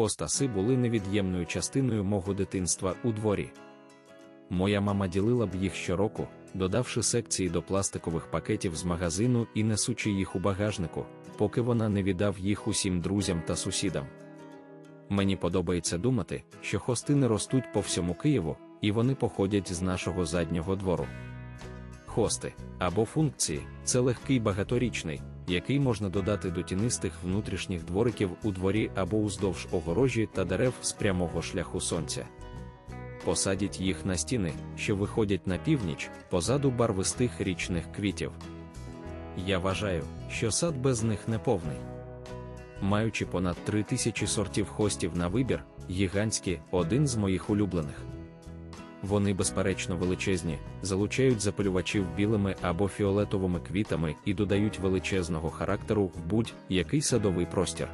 Хостаси були невід'ємною частиною мого дитинства у дворі. Моя мама ділила б їх щороку, додавши секції до пластикових пакетів з магазину і несучи їх у багажнику, поки вона не віддав їх усім друзям та сусідам. Мені подобається думати, що хостини ростуть по всьому Києву, і вони походять з нашого заднього двору. Хости або функції це легкий багаторічний, який можна додати до тінистих внутрішніх двориків у дворі або уздовж огорожі та дерев з прямого шляху сонця. Посадіть їх на стіни, що виходять на північ, позаду барвистих річних квітів. Я вважаю, що сад без них не повний. Маючи понад три тисячі сортів хостів на вибір, гігантські один з моїх улюблених. Вони безперечно величезні, залучають запалювачів білими або фіолетовими квітами і додають величезного характеру в будь-який садовий простір.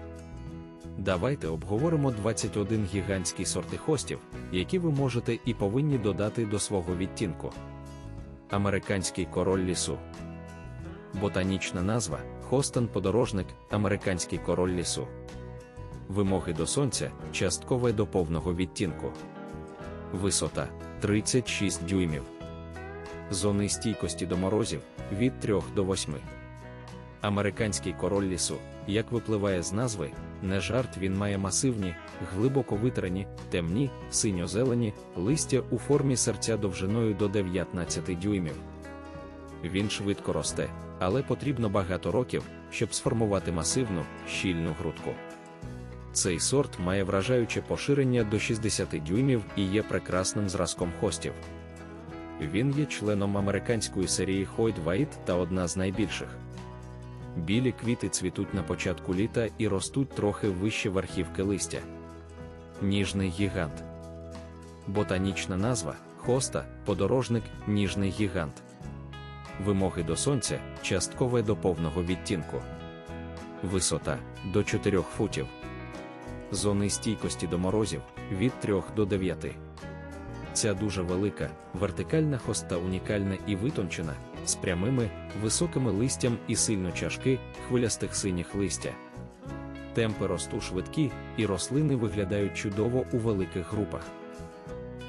Давайте обговоримо 21 гігантський сорти хостів, які ви можете і повинні додати до свого відтінку. Американський король лісу. Ботанічна назва Хостен подорожник, американський король лісу. Вимоги до сонця часткове до повного відтінку. Висота 36 дюймів. Зони стійкості до морозів від 3 до 8. Американський король лісу, як випливає з назви, не жарт він має масивні, глибоко витрені, темні, синьо-зелені листя у формі серця довжиною до 19 дюймів. Він швидко росте, але потрібно багато років, щоб сформувати масивну, щільну грудку. Цей сорт має вражаюче поширення до 60 дюймів і є прекрасним зразком хостів. Він є членом американської серії Хойд White та одна з найбільших. Білі квіти цвітуть на початку літа і ростуть трохи вище верхівки листя. Ніжний гігант. Ботанічна назва хоста, подорожник, ніжний гігант. Вимоги до сонця часткове до повного відтінку. Висота до 4 футів. Зони стійкості до морозів від 3 до 9. Ця дуже велика, вертикальна хоста унікальна і витончена, з прямими, високими листям і сильно чашки хвилястих синіх листя. Темпи росту швидкі, і рослини виглядають чудово у великих групах.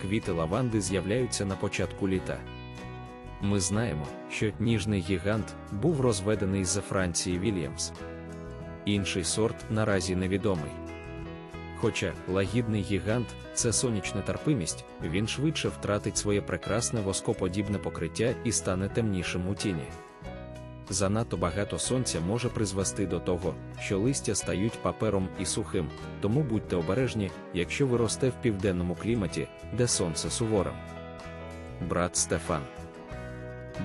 Квіти лаванди з'являються на початку літа. Ми знаємо, що ніжний гігант був розведений з Франції Вільямс. Інший сорт наразі невідомий. Хоча лагідний гігант це сонячна терпимість, він швидше втратить своє прекрасне воскоподібне покриття і стане темнішим у тіні. Занадто багато сонця може призвести до того, що листя стають папером і сухим, тому будьте обережні, якщо ви росте в південному кліматі, де сонце суворе. Брат Стефан.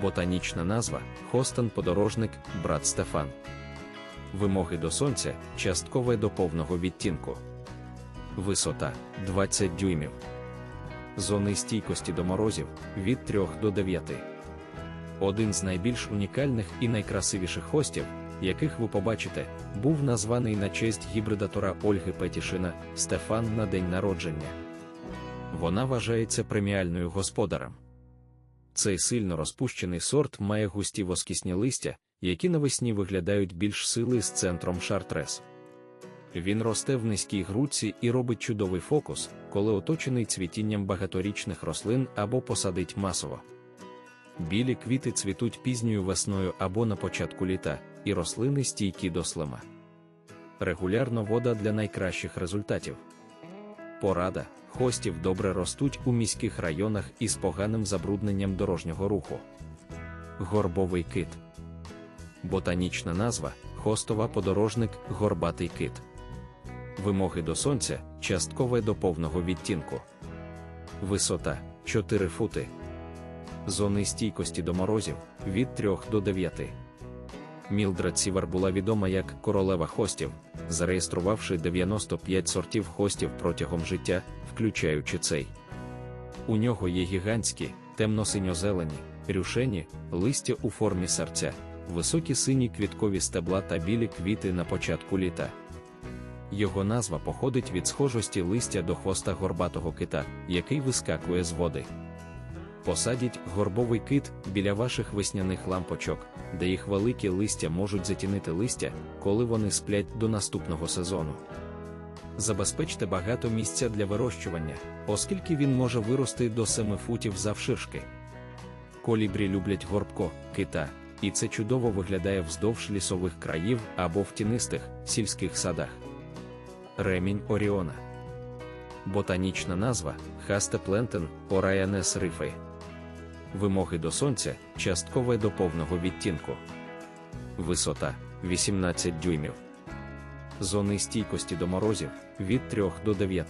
Ботанічна назва Хостен подорожник, брат Стефан. Вимоги до сонця часткове до повного відтінку. Висота 20 дюймів. Зони стійкості до морозів від 3 до 9. Один з найбільш унікальних і найкрасивіших хостів, яких ви побачите, був названий на честь гібридатора Ольги Петішина Стефан на день народження. Вона вважається преміальною господарем. Цей сильно розпущений сорт має густі воскісні листя, які навесні виглядають більш сили з центром шартрес. Він росте в низькій грудці і робить чудовий фокус, коли оточений цвітінням багаторічних рослин або посадить масово. Білі квіти цвітуть пізньою весною або на початку літа, і рослини стійкі до слема. Регулярно вода для найкращих результатів. Порада хостів добре ростуть у міських районах із поганим забрудненням дорожнього руху. Горбовий кит. Ботанічна назва хостова подорожник горбатий кит. Вимоги до сонця часткове до повного відтінку. Висота 4 фути. Зони стійкості до морозів від 3 до 9. Мілдред Сівер була відома як королева хостів, зареєструвавши 95 сортів хостів протягом життя, включаючи цей. У нього є гігантські, темно-синьо-зелені, рюшені, листя у формі серця, високі сині квіткові стебла та білі квіти на початку літа. Його назва походить від схожості листя до хвоста горбатого кита, який вискакує з води. Посадіть горбовий кит біля ваших весняних лампочок, де їх великі листя можуть затінити листя, коли вони сплять до наступного сезону. Забезпечте багато місця для вирощування, оскільки він може вирости до 7 футів завширшки. Колібрі люблять горбко, кита, і це чудово виглядає вздовж лісових країв або в тінистих сільських садах. Ремінь Оріона. Ботанічна назва Хастеплентен Орайанес рифи. Вимоги до сонця часткове до повного відтінку. Висота 18 дюймів. Зони стійкості до морозів від 3 до 9.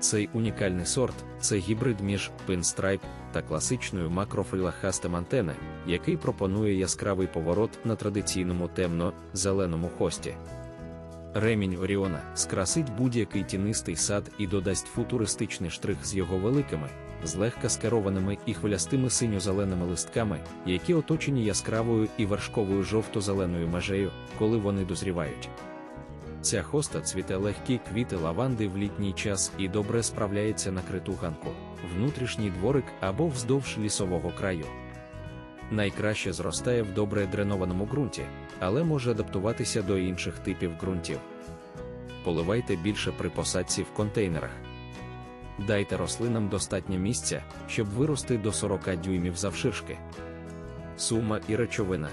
Цей унікальний сорт це гібрид між пинстрайп та класичною макрофрила хастемантене, який пропонує яскравий поворот на традиційному темно-зеленому хості. Ремінь Оріона скрасить будь-який тінистий сад і додасть футуристичний штрих з його великими, злегка скерованими і хвилястими синьо-зеленими листками, які оточені яскравою і вершковою жовто-зеленою межею, коли вони дозрівають. Ця хоста цвіте легкі квіти лаванди в літній час і добре справляється на криту ганку, внутрішній дворик або вздовж лісового краю. Найкраще зростає в добре дренованому ґрунті, але може адаптуватися до інших типів ґрунтів. Поливайте більше при посадці в контейнерах. Дайте рослинам достатньо місця, щоб вирости до 40 дюймів завширшки. Сума і речовина.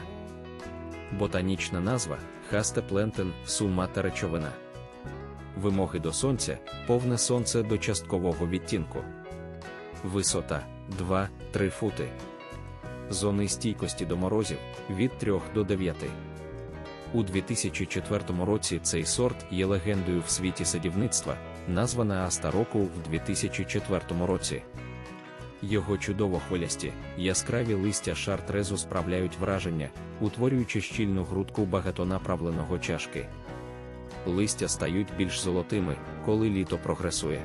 Ботанічна назва Хастеплентен, сума та речовина. Вимоги до сонця повне сонце до часткового відтінку. Висота 2-3 фути. Зони стійкості до морозів від 3 до 9. У 2004 році цей сорт є легендою в світі садівництва, названа Аста року в 2004 році. Його чудово хвилясті, яскраві листя шартрезу справляють враження, утворюючи щільну грудку багатонаправленого чашки. Листя стають більш золотими, коли літо прогресує.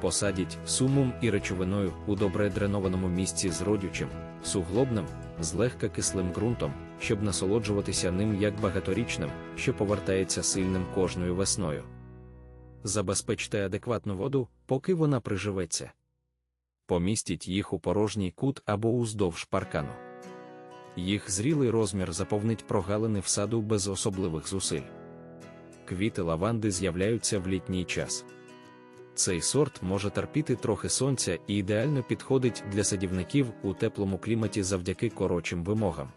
Посадіть сумом і речовиною у добре дренованому місці з родючим, суглобним, злегка кислим ґрунтом, щоб насолоджуватися ним як багаторічним, що повертається сильним кожною весною. Забезпечте адекватну воду, поки вона приживеться. Помістіть їх у порожній кут або уздовж паркану. Їх зрілий розмір заповнить прогалини в саду без особливих зусиль. Квіти лаванди з'являються в літній час. Цей сорт може терпіти трохи сонця і ідеально підходить для садівників у теплому кліматі завдяки коротшим вимогам.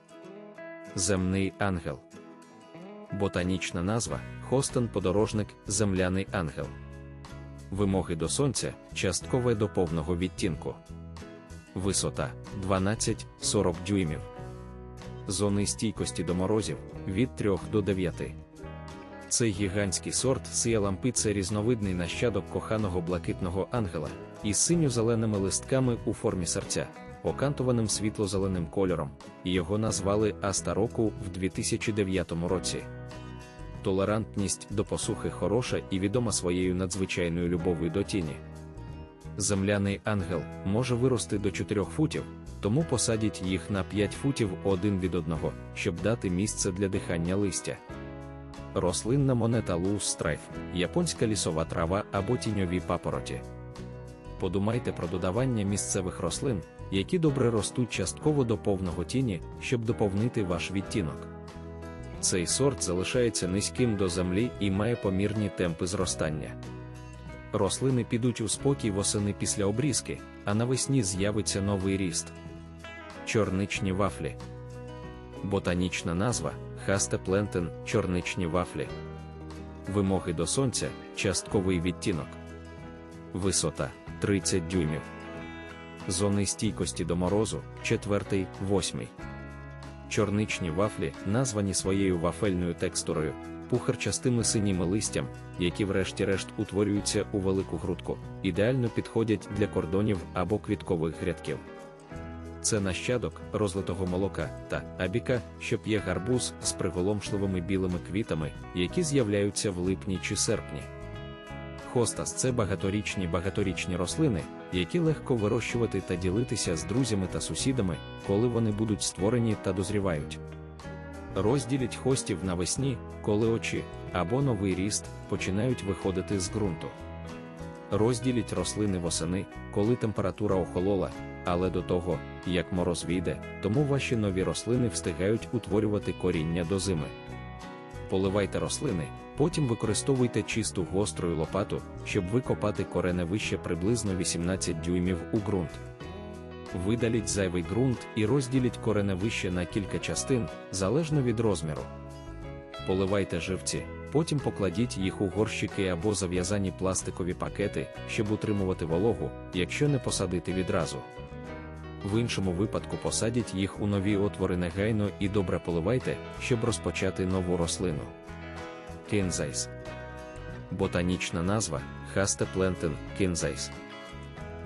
Земний ангел. Ботанічна назва Хостен подорожник земляний ангел. Вимоги до сонця часткове до повного відтінку. Висота 12-40 дюймів. Зони стійкості до морозів від 3 до 9. Цей гігантський сорт сіялампи це різновидний нащадок коханого блакитного ангела із синьо-зеленими листками у формі серця, окантованим світло-зеленим кольором, і його назвали Аста року в 2009 році. Толерантність до посухи хороша і відома своєю надзвичайною любов'ю до тіні. Земляний ангел може вирости до 4 футів, тому посадіть їх на 5 футів один від одного, щоб дати місце для дихання листя. Рослинна монета Strife, японська лісова трава або тіньові папороті. Подумайте про додавання місцевих рослин, які добре ростуть частково до повного тіні, щоб доповнити ваш відтінок. Цей сорт залишається низьким до землі і має помірні темпи зростання. Рослини підуть у спокій восени після обрізки, а навесні з'явиться новий ріст. Чорничні вафлі. Ботанічна назва Хастеплентен чорничні вафлі. Вимоги до сонця частковий відтінок. Висота 30 дюймів. Зони стійкості до морозу 4-8. Чорничні вафлі, названі своєю вафельною текстурою, пухарчастими синіми листям, які врешті-решт утворюються у велику грудку, ідеально підходять для кордонів або квіткових грядків. Це нащадок розлитого молока та абіка, що п'є гарбуз з приголомшливими білими квітами, які з'являються в липні чи серпні. Хостас це багаторічні багаторічні рослини, які легко вирощувати та ділитися з друзями та сусідами, коли вони будуть створені та дозрівають. Розділіть хостів навесні, коли очі або новий ріст починають виходити з ґрунту. Розділіть рослини восени, коли температура охолола, але до того, як мороз війде, тому ваші нові рослини встигають утворювати коріння до зими. Поливайте рослини, потім використовуйте чисту гострою лопату, щоб викопати кореневище приблизно 18 дюймів у ґрунт. Видаліть зайвий ґрунт і розділіть кореневище на кілька частин, залежно від розміру. Поливайте живці, потім покладіть їх у горщики або зав'язані пластикові пакети, щоб утримувати вологу, якщо не посадити відразу. В іншому випадку посадіть їх у нові отвори негайно і добре поливайте, щоб розпочати нову рослину. Кінзайс. Ботанічна назва Хасте плентен кінзайс.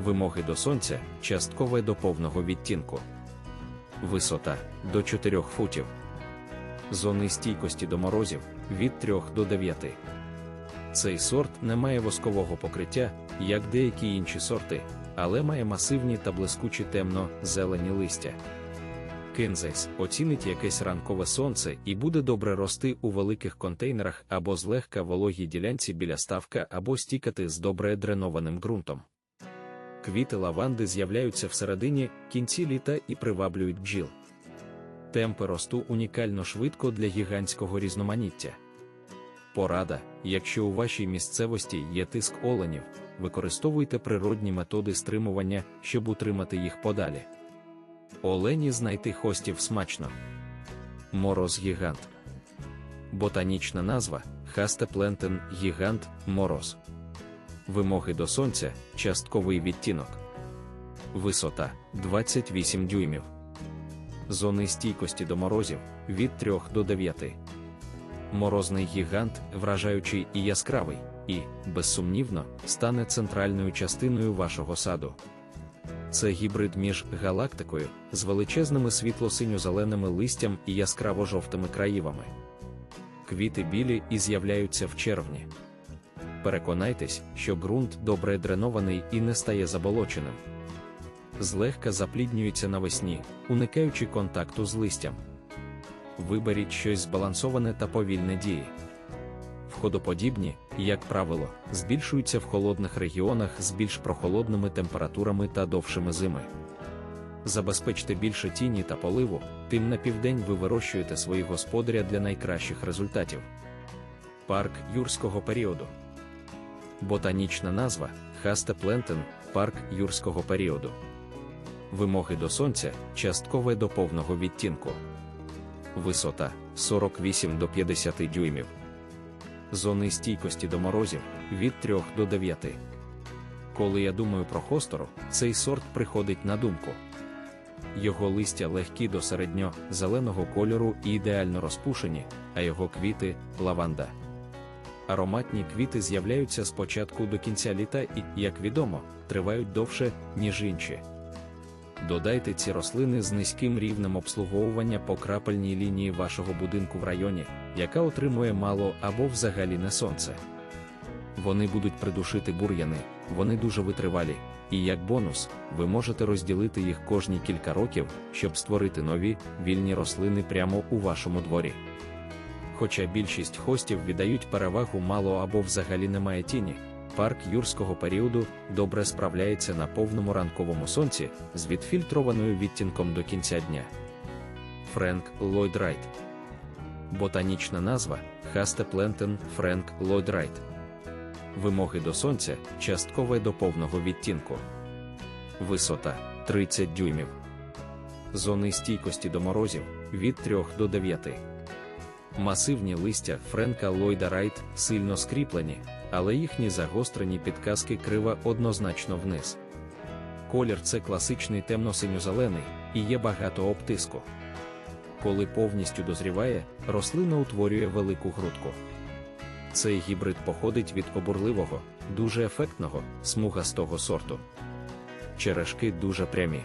Вимоги до сонця часткове до повного відтінку. Висота до 4 футів. Зони стійкості до морозів від 3 до 9. Цей сорт не має воскового покриття, як деякі інші сорти, але має масивні та блискучі темно-зелені листя. Кинзейс оцінить якесь ранкове сонце і буде добре рости у великих контейнерах або злегка вологій ділянці біля ставка або стікати з добре дренованим ґрунтом. Квіти лаванди з'являються всередині кінці літа і приваблюють бджіл. Темпи росту унікально швидко для гігантського різноманіття. Порада, якщо у вашій місцевості є тиск оленів, використовуйте природні методи стримування, щоб утримати їх подалі. Олені знайти хостів смачно. Мороз гігант. Ботанічна назва Хасте плентен гігант мороз. Вимоги до сонця частковий відтінок. Висота 28 дюймів. Зони стійкості до морозів від 3 до 9. Морозний гігант, вражаючий і яскравий, і, безсумнівно, стане центральною частиною вашого саду. Це гібрид між галактикою з величезними світло-синьо-зеленими листям і яскраво-жовтими краївами. Квіти білі і з'являються в червні. Переконайтесь, що ґрунт добре дренований і не стає заболоченим. Злегка запліднюється навесні, уникаючи контакту з листям. Виберіть щось збалансоване та повільне дії. Входоподібні, як правило, збільшуються в холодних регіонах з більш прохолодними температурами та довшими зими. Забезпечте більше тіні та поливу, тим на південь ви вирощуєте свої господаря для найкращих результатів. Парк юрського періоду. Ботанічна назва Хасте плентен парк юрського періоду. Вимоги до сонця часткове до повного відтінку. Висота 48 до 50 дюймів. Зони стійкості до морозів від 3 до 9. Коли я думаю про хостору, цей сорт приходить на думку. Його листя легкі до середньо-зеленого кольору і ідеально розпушені, а його квіти лаванда. Ароматні квіти з'являються спочатку до кінця літа і, як відомо, тривають довше, ніж інші. Додайте ці рослини з низьким рівнем обслуговування по крапельній лінії вашого будинку в районі, яка отримує мало або взагалі не сонце. Вони будуть придушити бур'яни, вони дуже витривалі, і як бонус, ви можете розділити їх кожні кілька років, щоб створити нові вільні рослини прямо у вашому дворі. Хоча більшість хостів віддають перевагу мало або взагалі немає тіні, парк юрського періоду добре справляється на повному ранковому сонці з відфільтрованою відтінком до кінця дня. Френк Ллойд Райт Ботанічна назва Хасте плентен Френк Ллойд Райт. Вимоги до сонця часткове до повного відтінку. Висота 30 дюймів. Зони стійкості до морозів від 3 до 9. Масивні листя Френка Ллойда Райт сильно скріплені, але їхні загострені підказки крива однозначно вниз. Колір це класичний темно-синьо-зелений і є багато обтиску. Коли повністю дозріває, рослина утворює велику грудку. Цей гібрид походить від обурливого, дуже ефектного, смугастого сорту. Черешки дуже прямі.